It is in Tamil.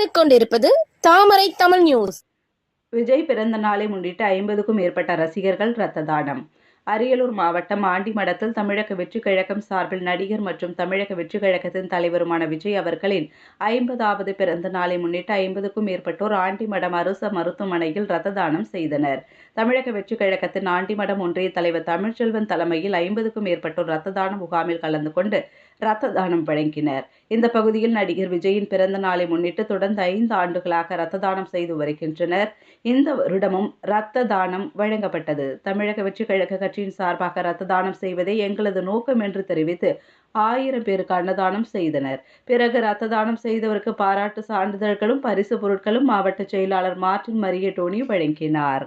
பார்த்துக்கொண்டிருப்பது தாமரை தமிழ் நியூஸ் விஜய் பிறந்த நாளை முன்னிட்டு ஐம்பதுக்கும் மேற்பட்ட ரசிகர்கள் இரத்த தானம். அரியலூர் மாவட்டம் ஆண்டிமடத்தில் தமிழக வெற்றி கழகம் சார்பில் நடிகர் மற்றும் தமிழக வெற்றி கழகத்தின் தலைவருமான விஜய் அவர்களின் ஐம்பதாவது பிறந்த நாளை முன்னிட்டு ஐம்பதுக்கும் மேற்பட்டோர் ஆண்டிமடம் அரசு மருத்துவமனையில் ரத்த தானம் செய்தனர். தமிழக வெற்றி கழகத்தின் ஆண்டிமடம் ஒன்றிய தலைவர் தமிழ்ச்செல்வன் தலைமையில் ஐம்பதுக்கும் மேற்பட்டோர் ரத்த தான முகாமில் கலந்து கொண்டு ரத்த தானம் வழங்கினர். இந்த பகுதியில் நடிகர் விஜயின் பிறந்த நாளை முன்னிட்டு தொடர்ந்து ஐந்து ஆண்டுகளாக ரத்த தானம் செய்து வருகின்றனர். இந்த வருடமும் இரத்த தானம் வழங்கப்பட்டது. தமிழக வெற்றி கழக கட்சியின் சார்பாக இரத்த தானம் செய்வதே எங்களது நோக்கம் என்று தெரிவித்து ஆயிரம் பேருக்கு அன்னதானம் செய்தனர். பிறகு ரத்த தானம் செய்தவருக்கு பாராட்டு சான்றிதழ்களும் பரிசு பொருட்களும் மாவட்ட செயலாளர் மார்டின் மரிய டோனி வழங்கினார்.